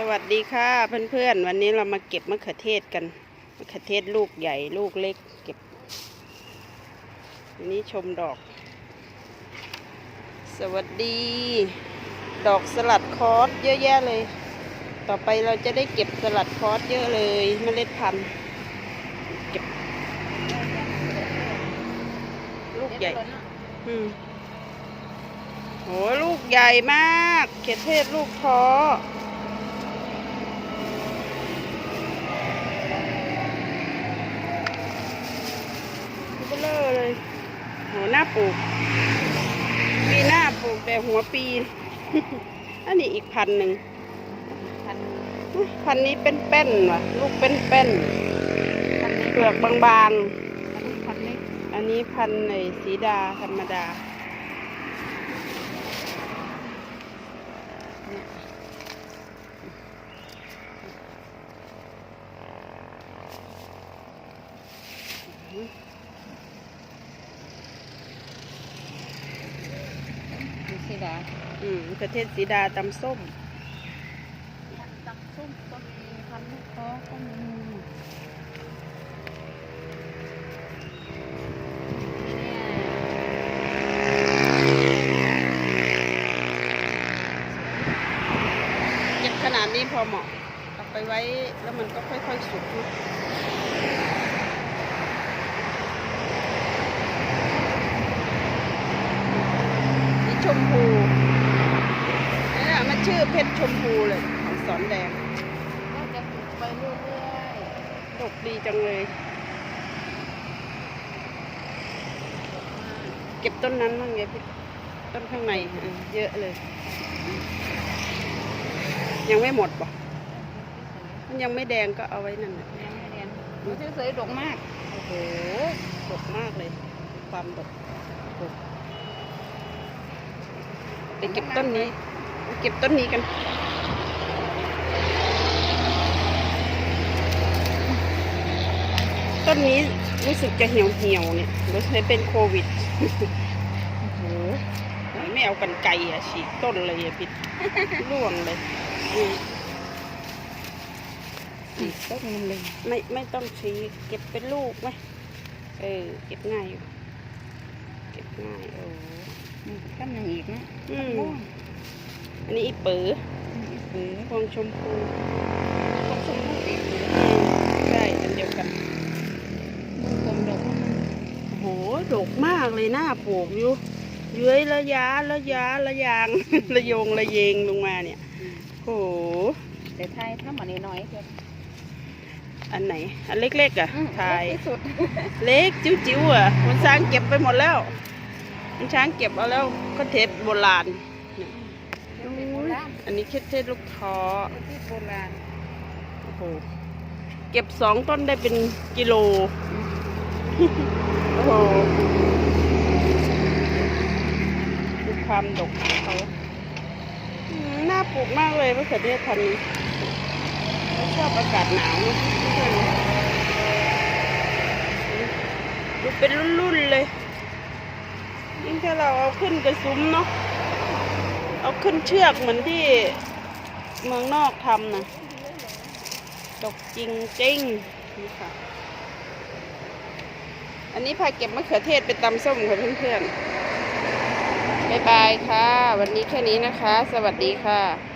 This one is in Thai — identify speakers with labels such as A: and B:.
A: สวัสดีค่ะเพื่อนๆ วันนี้เรามาเก็บมะเขือเทศกัน มะเขือเทศลูกใหญ่ลูกเล็กเก็บนนี้ชมดอก สวัสดี ดอกสลัดคอสเยอะแยะเลย ต่อไปเราจะได้เก็บสลัดคอสเยอะเลยเมล็ดพันธุ์เก็บลูกใหญ่อืมโหลูกใหญ่มากเขือเทศลูกท้อเบล อเลยโหหน้าปลูก ปีหน้าปลูกแต่หัวปี อันนี้อีกพันหนึ่ง
B: พัน
A: พันนี้เป็นแป้นว่ะ ลูกเป็นแป้น
B: พันเล็ก
A: เปลือกบาง
B: พันเล็ก
A: ๆอันนี้พันในสีดาธรรมดา
B: สิดา
A: อืมประเทศสีดาตำส้ม
B: พันตักส้มก็มีพันลูกคอก็มีเนี่ย
A: เก็บขนาดนี้พอเหมาะเอาไปไว้แล้วมันก็ค่อยๆสุกนะนี่ชมพูนี่นมันชื่อ เพชรชมพูเลยของสอนแดง
B: ก็จะปลูกไปเรื่อย
A: ดกดีจังเลย เก็บต้นนั้นบ้างไงพี่ต้นข้างในเออเยอะเลย ยังไม่หมดป่ะ
B: ๆ
A: มันยังไม่แดงก็เอาไว้นั่นแหละ
B: ยังไม่เรียนดูสวยๆดกมาก
A: โอ้โห ดกมากเลย ความดกดกไปเก็บต้นนี้ไป เก็บต้นนี้กัน ต้นนี้รู้สึกจะเหี่ยวเหี่ยวๆเนี่ยรู้สึกเป็นโควิดโอ้โหไม่เอากันไกลอะฉีกต้นเลยอะพิษร่วงเลยอืม
B: อีกต้นนึงเลย
A: ไม่ไม่ต้องชี้เก็บเป็นลูกไหมเออเก็บง่ายอยู่เก็บง่ายโอ้
B: อืมต้นหนึ่งอีกนะ
A: อื
B: ต้น
A: ม
B: ม่วง
A: อันนี้อีเป๋อ
B: อืมอีกเปือ
A: พวงชมพู
B: ต้นชมพูอีกเปือ
A: อืมใช่อันเดียวกัน
B: ดูกลมดกมัน
A: โอ้โหดกมากเลยหน้าปลูกอยู่เย้ยระยะระยะระยางระโยงระเยงลงมาเนี่ยโอ้โห
B: แต่ไทยถ้ามันน้อยๆเกิน
A: อันไหน อันเล็กๆอะ
B: อืม
A: ถ่าย
B: เล็กที่สุด
A: เล็กจิ๋วๆอะมันช้างเก็บไปหมดแล้ว มันช้างเก็บเอาแล้วก็เทปโบราณ อันนี้เคสเทศลูกท้อ
B: ที่โบราณ
A: โอ้โหเก็บสองต้นได้เป็นกิโล โอ้โหดูความดกของเขาอืมน่าปลูกมากเลยมะเขือเทศพันธุ์นี้เขาชอบอากาศหนาวนะดูเป็นรุ่นๆเลยยิ่งถ้าเราเอาขึ้นกระซุ้มเนาะ เอาขึ้นเชือกเหมือนที่เมืองนอกทำนะดกจริงจริงนี่ค่ะ อันนี้พาเก็บมะเขือเทศไปตำส้มค่ะเพื่อนๆบายบายค่ะ วันนี้แค่นี้นะคะ สวัสดีค่ะ